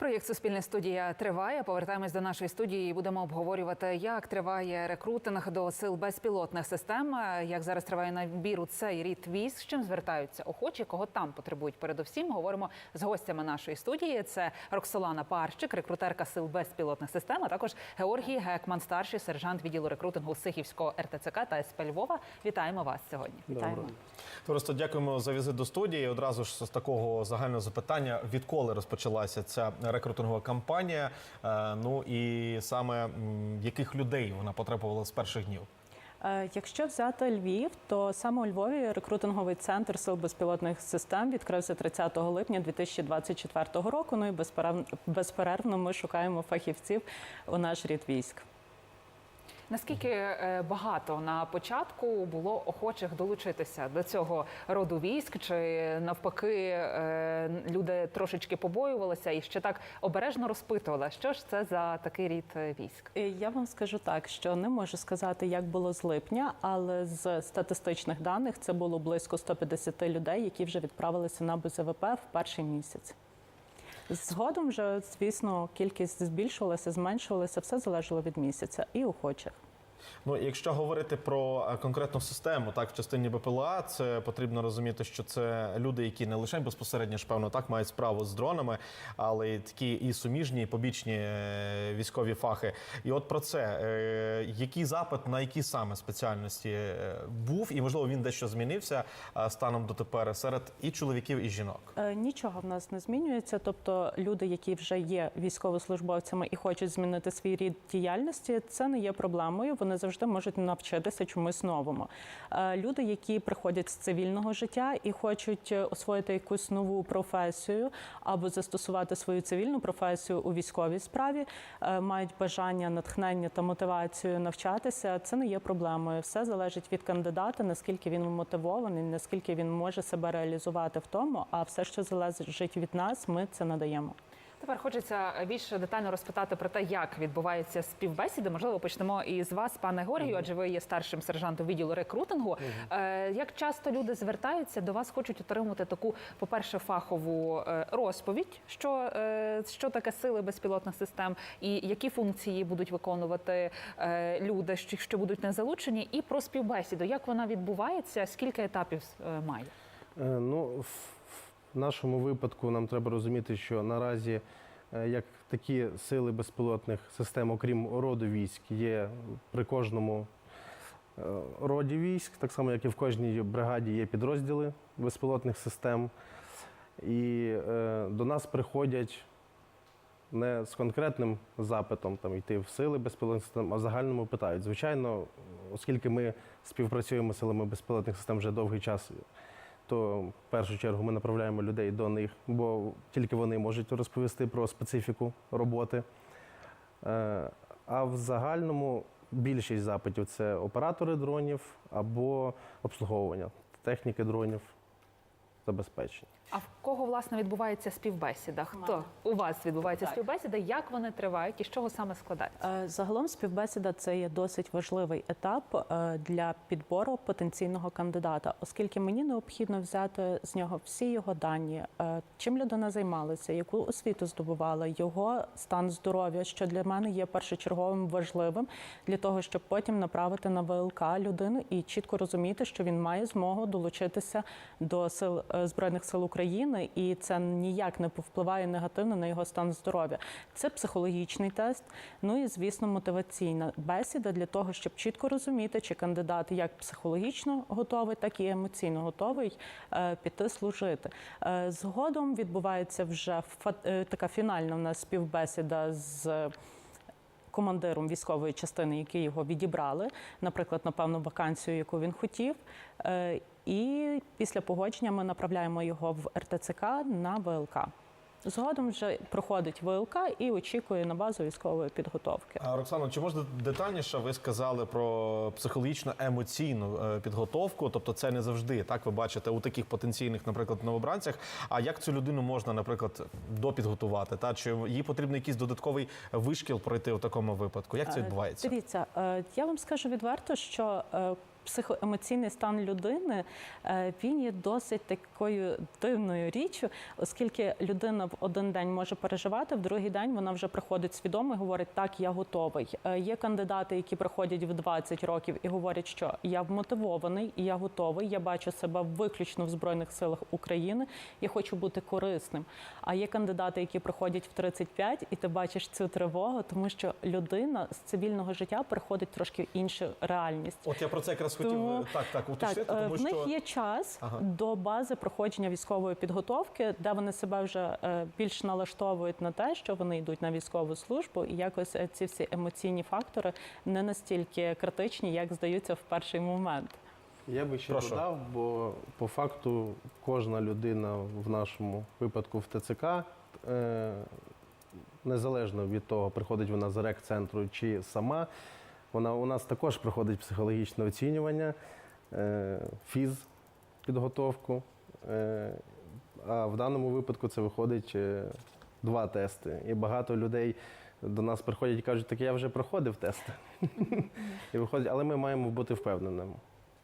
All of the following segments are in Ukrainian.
Проєкт Суспільне студія триває. Повертаємось до нашої студії. і Будемо обговорювати, як триває рекрутинг до сил безпілотних систем. Як зараз триває набір у цей рід військ, з чим звертаються охочі, кого там потребують. Передусім говоримо з гостями нашої студії. Це Роксолана Парщик, рекрутерка сил безпілотних систем. А також Георгій Гекман, старший сержант відділу рекрутингу Сихівського РТЦК та СП Львова. Вітаємо вас сьогодні. Вітаємо. Товариство, дякуємо за візит до студії. Одразу ж з такого загального запитання: відколи розпочалася ця рекрутингова кампанія? Е, Ну і саме яких людей вона потребувала з перших днів? Е, Якщо взяти Львів, то саме у Львові рекрутинговий центр сил безпілотних систем відкрився 30 липня 2024 року. Ну і безперервно, ми шукаємо фахівців у наш рід військ. Наскільки е, багато на початку було охочих долучитися до цього роду військ, чи навпаки е, люди трошечки побоювалися і ще так обережно розпитували, що ж це за такий рід е, військ? Я вам скажу так, що не можу сказати, як було з липня, але з статистичних даних це було близько 150 людей, які вже відправилися на БЗВП в перший місяць. Згодом вже, звісно, кількість збільшувалася, зменшувалася, все залежало від місяця і охочих. Ну, якщо говорити про е, конкретну систему, так в частині БПЛА, це потрібно розуміти, що це люди, які не лише безпосередньо ж певно так мають справу з дронами, але й такі і суміжні, і побічні е, військові фахи. І от про це Е, який запит на які саме спеціальності був, і можливо він дещо змінився станом до тепер серед і чоловіків, і жінок. Нічого в нас не змінюється. Тобто люди, які вже є військовослужбовцями і хочуть змінити свій рід діяльності, це не є проблемою. Вони завжди можуть навчитися чомусь новому. Е, Люди, які приходять з цивільного життя і хочуть е, освоїти якусь нову професію або застосувати свою цивільну професію у військовій справі, е, мають бажання, натхнення та мотивацію навчатися. Це не є проблемою. Все залежить від кандидата, наскільки він мотивований, наскільки він може себе реалізувати в тому. А все, що залежить від нас, ми це надаємо. Тепер хочеться більш детально розпитати про те, як відбуваються співбесіди. Можливо, почнемо із вас, пане Георгію, адже ви є старшим сержантом відділу рекрутингу. Е, Як часто люди звертаються до вас, хочуть отримати таку, по-перше, фахову е, розповідь, що, е, що таке сили безпілотних систем, і які функції будуть виконувати люди, що, будуть не залучені, і про співбесіду, як вона відбувається, скільки етапів має? Ну, в нашому випадку нам треба розуміти, що наразі е, як такі сили безпілотних систем, окрім роду військ, є при кожному е, роді військ, так само, як і в кожній бригаді є підрозділи безпілотних систем. І е, до нас приходять не з конкретним запитом там йти в сили безпілотних систем, а в загальному питають. Звичайно, оскільки ми співпрацюємо з силами безпілотних систем вже довгий час, то в першу чергу ми направляємо людей до них, бо тільки вони можуть розповісти про специфіку роботи. Е, А в загальному більшість запитів це оператори дронів або обслуговування техніки дронів, забезпечення. А в кого власне відбувається співбесіда? Хто мене. у вас відбувається Так. співбесіда? Як вони тривають і з чого саме складається? Е, Загалом співбесіда це є досить важливий етап е, для підбору потенційного кандидата, оскільки мені необхідно взяти з нього всі його дані, е, чим людина займалася, яку освіту здобувала, його стан здоров'я, що для мене є першочерговим важливим для того, щоб потім направити на ВЛК людину і чітко розуміти, що він має змогу долучитися до сил збройних сил України, і це ніяк не повпливає негативно на його стан здоров'я. Це психологічний тест. Ну і звісно, мотиваційна бесіда для того, щоб чітко розуміти, чи кандидат як психологічно готовий, так і емоційно готовий е, піти служити. Е, Згодом відбувається вже е, така фінальна в нас співбесіда з командиром військової частини, які його відібрали, наприклад, на певну вакансію, яку він хотів. І після погодження ми направляємо його в РТЦК на ВЛК. Згодом вже проходить ВЛК і очікує на базу військової підготовки. А Роксано, чи можна детальніше ви сказали про психологічно емоційну е, підготовку? Тобто, це не завжди так ви бачите у таких потенційних, наприклад, новобранцях. А як цю людину можна, наприклад, допідготувати? Та чи їй потрібен якийсь додатковий вишкіл пройти в такому випадку? Як це Е, відбувається? Дивіться, е, я вам скажу відверто, що психоемоційний стан людини е, він є досить такою дивною річчю, оскільки людина в один день може переживати, в другий день вона вже приходить свідомо і говорить, так, я готовий. Е, Є кандидати, які приходять в 20 років і говорять, що я вмотивований я готовий. Я бачу себе виключно в збройних силах України. Я хочу бути корисним. А є кандидати, які приходять в 35, і ти бачиш цю тривогу, тому що людина з цивільного життя приходить трошки в іншу реальність. От я про це якраз хотів е, так, так уточнити, Так, е, тому в що них є час Ага. до бази проходження військової підготовки, де вони себе вже е, більш налаштовують на те, що вони йдуть на військову службу, і якось ці всі емоційні фактори не настільки критичні, як здаються в перший момент. Я би ще Прошу. додав, бо по факту кожна людина в нашому випадку в ТЦК, е, незалежно від того, приходить вона з рек-центру чи сама, вона у нас також проходить психологічне оцінювання, е, фіз-підготовку. Е, а в даному випадку це виходить е, два тести. І багато людей до нас приходять і кажуть, так я вже проходив тести. І виходить, але ми маємо бути впевненими.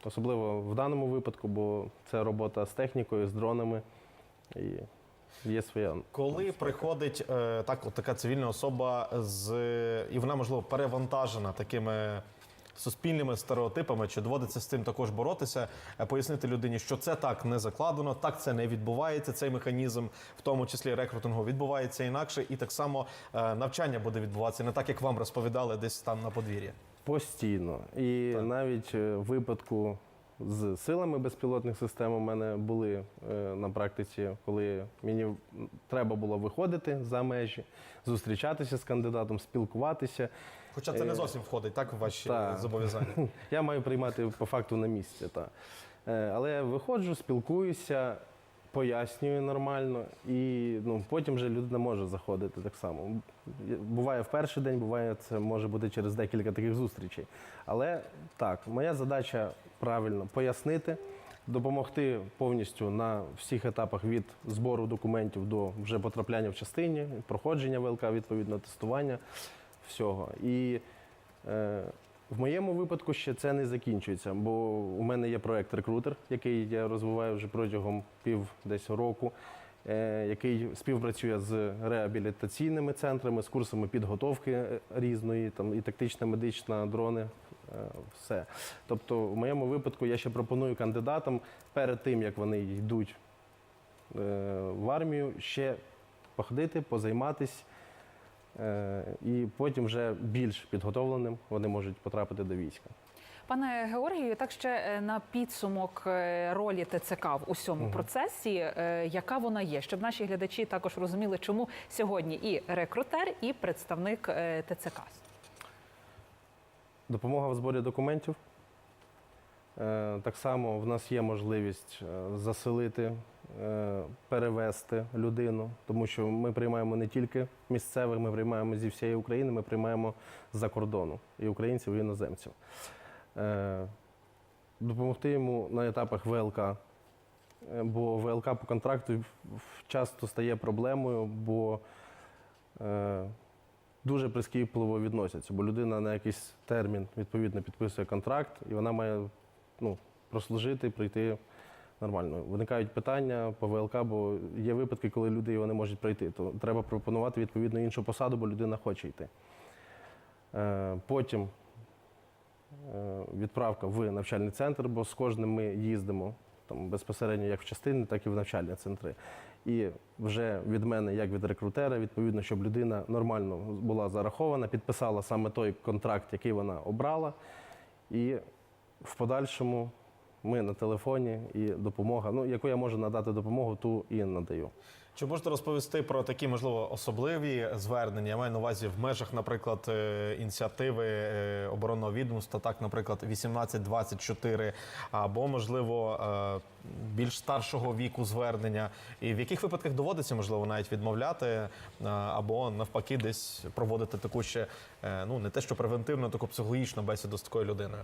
Особливо в даному випадку, бо це робота з технікою, з дронами. І є своя. Коли приходить е, так, от така цивільна особа з і вона можливо перевантажена такими суспільними стереотипами, чи доводиться з цим також боротися, е, пояснити людині, що це так не закладено, так це не відбувається. Цей механізм, в тому числі рекрутингу, відбувається інакше, і так само е, навчання буде відбуватися не так, як вам розповідали десь там на подвір'ї. Постійно. І Так. навіть е, в випадку з силами безпілотних систем у мене були е, на практиці, коли мені треба було виходити за межі, зустрічатися з кандидатом, спілкуватися. Хоча це не Е, зовсім входить так в ваші так. зобов'язання. Я маю приймати по факту на місці. Та. Е, Але я виходжу, спілкуюся, пояснюю нормально, і ну, потім вже людина може заходити так само. Буває в перший день, буває, це може бути через декілька таких зустрічей. Але так, моя задача правильно пояснити, допомогти повністю на всіх етапах від збору документів до вже потрапляння в частині, проходження ВЛК, відповідно, тестування всього. І е, в моєму випадку ще це не закінчується, бо у мене є проект рекрутер, який я розвиваю вже протягом пів десь року, який співпрацює з реабілітаційними центрами, з курсами підготовки е, різної, там і тактична медична, дрони. е, Все. Тобто, в моєму випадку я ще пропоную кандидатам перед тим, як вони йдуть е, в армію, ще походити, позайматись. Е, І потім вже більш підготовленим вони можуть потрапити до війська. Пане Георгію, так ще е, на підсумок е, ролі ТЦК в усьому процесі, е, яка вона є, щоб наші глядачі також розуміли, чому сьогодні і рекрутер, і представник ТЦК. Допомога в зборі документів. Так само в нас є можливість заселити, перевести людину, тому що ми приймаємо не тільки місцевих, ми приймаємо зі всієї України, ми приймаємо з-за кордону і українців, і іноземців. Е, Допомогти йому на етапах ВЛК, е, бо ВЛК по контракту часто стає проблемою, бо е, дуже прискіпливо відносяться, бо людина на якийсь термін відповідно підписує контракт, і вона має ну, прослужити, пройти нормально. Виникають питання по ВЛК, бо є випадки, коли люди його не можуть пройти. То треба пропонувати відповідно іншу посаду, бо людина хоче йти. Потім відправка в навчальний центр, бо з кожним ми їздимо там, безпосередньо як в частини, так і в навчальні центри. І вже від мене, як від рекрутера, відповідно, щоб людина нормально була зарахована, підписала саме той контракт, який вона обрала. І в подальшому ми на телефоні і допомога, ну, яку я можу надати допомогу, ту і надаю. Чи можете розповісти про такі, можливо, особливі звернення? Я маю на увазі в межах, наприклад, е, ініціативи е, оборонного відомства, так, наприклад, 1824, або, можливо, е, більш старшого віку звернення. І в яких випадках доводиться, можливо, навіть відмовляти, або навпаки, десь проводити таку ще, ну не те, що превентивну, таку психологічну бесіду з такою людиною.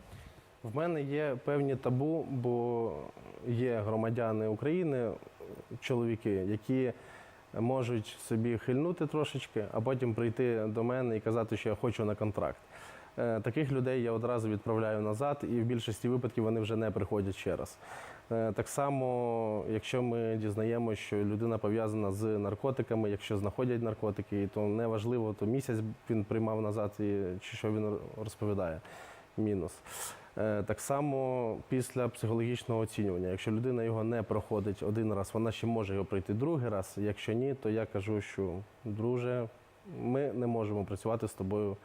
В мене є певні табу, бо є громадяни України, чоловіки, які можуть собі хильнути трошечки, а потім прийти до мене і казати, що я хочу на контракт. Е, Таких людей я одразу відправляю назад, і в більшості випадків вони вже не приходять ще раз. Е, Так само, якщо ми дізнаємося, що людина пов'язана з наркотиками, якщо знаходять наркотики, то неважливо, то місяць він приймав назад, і, чи що він розповідає. Мінус. Е, Так само після психологічного оцінювання. Якщо людина його не проходить один раз, вона ще може його пройти другий раз. Якщо ні, то я кажу, що друже, ми не можемо працювати з тобою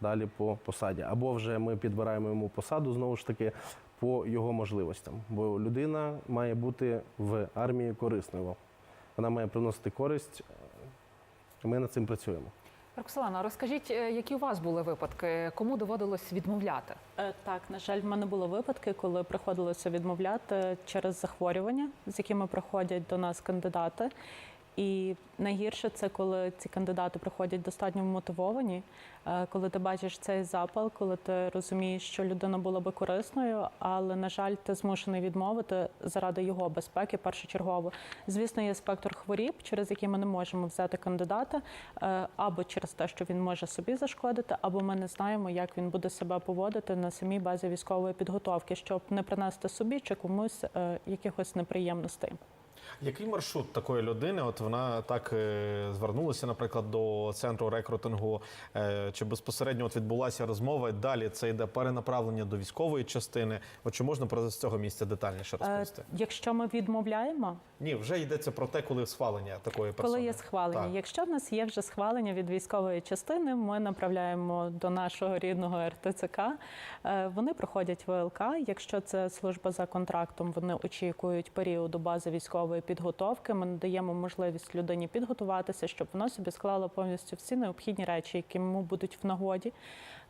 далі по посаді. Або вже ми підбираємо йому посаду знову ж таки по його можливостям. Бо людина має бути в армії корисною. Вона має приносити користь. Ми над цим працюємо. Роксолана, розкажіть, е, які у вас були випадки? Кому доводилось відмовляти? Е, Так, на жаль, в мене були випадки, коли приходилося відмовляти через захворювання, з якими приходять до нас кандидати. І найгірше це коли ці кандидати приходять достатньо мотивовані, е, коли ти бачиш цей запал, коли ти розумієш, що людина була би корисною, але на жаль, ти змушений відмовити заради його безпеки першочергово. Звісно, є спектр хворіб, через які ми не можемо взяти кандидата, е, або через те, що він може собі зашкодити, або ми не знаємо, як він буде себе поводити на самій базі військової підготовки, щоб не принести собі чи комусь е, якихось неприємностей. Який маршрут такої людини? От вона так е, звернулася, наприклад, до центру рекрутингу, е, чи безпосередньо от відбулася розмова. і Далі це йде перенаправлення до військової частини. От чи можна про з цього місця детальніше Е, розповісти? Якщо ми відмовляємо, Ні, вже йдеться про те, коли схвалення такої персони. коли є схвалення. Так. Якщо в нас є вже схвалення від військової частини, ми направляємо до нашого рідного РТЦК. Е, Вони проходять ВЛК. Якщо це служба за контрактом, вони очікують періоду бази військової підготовки. Ми надаємо можливість людині підготуватися, щоб вона собі склала повністю всі необхідні речі, які йому будуть в нагоді.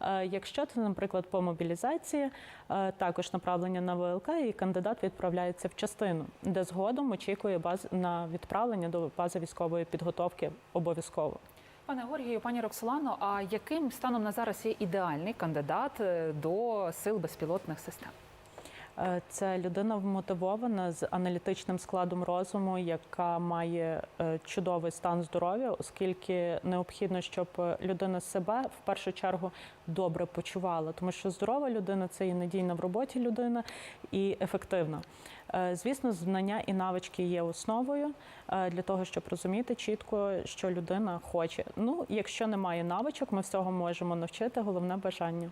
Е, Якщо це, наприклад, по мобілізації, е, також направлення на ВЛК, і кандидат відправляється в частину, де згодом очікує баз на відправлення до бази військової підготовки обов'язково. Пане Георгію, пані Роксолано, а яким станом на зараз є ідеальний кандидат е, до сил безпілотних систем? Е, Це людина вмотивована з аналітичним складом розуму, яка має е, чудовий стан здоров'я, оскільки необхідно, щоб людина себе в першу чергу добре почувала, тому що здорова людина це і надійна в роботі людина і ефективна. Е, Звісно, знання і навички є основою для того, щоб розуміти чітко, що людина хоче. Ну, якщо немає навичок, ми всього можемо навчити. Головне бажання.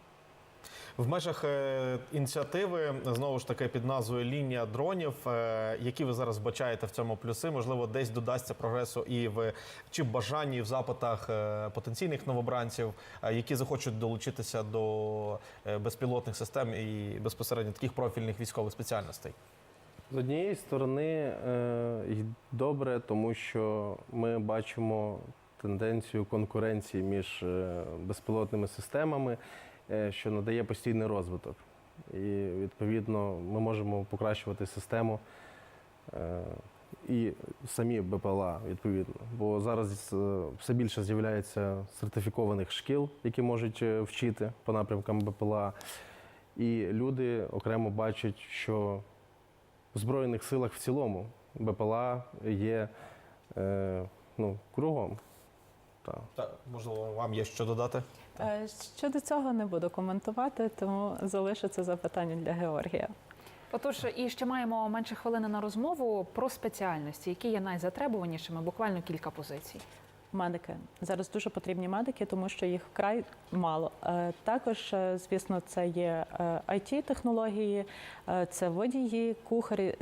В межах е, ініціативи знову ж таки під назвою Лінія дронів. е, які ви зараз бачаєте в цьому плюси? Можливо, десь додасться прогресу і в чи в бажанні, і в запитах е, потенційних новобранців, які захочуть долучитися до безпілотних систем і безпосередньо таких профільних військових спеціальностей. З однієї сторони, добре, тому що ми бачимо тенденцію конкуренції між безпілотними системами, що надає постійний розвиток. І відповідно ми можемо покращувати систему е, і самі БПЛА, відповідно. Бо зараз е, все більше з'являється сертифікованих шкіл, які можуть е, вчити по напрямкам БПЛА. І люди окремо бачать, що в Збройних силах в цілому БПЛА є е, ну, кругом. Так, можливо, вам є що додати? Е, Щодо цього не буду коментувати, тому залишу це запитання для Георгія. Отож, і ще маємо менше хвилини на розмову про спеціальності, які є найзатребуванішими, буквально кілька позицій. Медики зараз дуже потрібні медики, тому що їх вкрай мало. Е, Також, е, звісно, це є it технології, це водії, кухарі.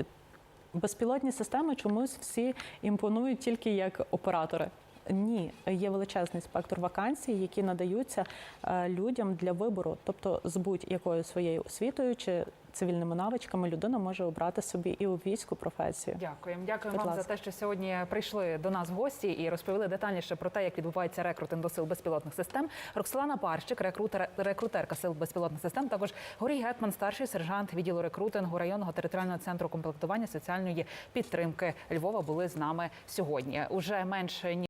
Безпілотні системи чомусь всі імпонують тільки як оператори. Ні, є величезний спектр вакансій, які надаються е, людям для вибору. Тобто, з будь-якою своєю освітою чи цивільними навичками людина може обрати собі і у війську професію. Дякуємо. Будь вам за те, що сьогодні прийшли до нас в гості і розповіли детальніше про те, як відбувається рекрутинг до сил безпілотних систем. Роксолана Парщик, рекрутер, рекрутерка сил безпілотних систем. Також Горій Гетман, старший сержант відділу рекрутингу районного територіального центру комплектування соціальної підтримки Львова були з нами сьогодні. Уже менше ніж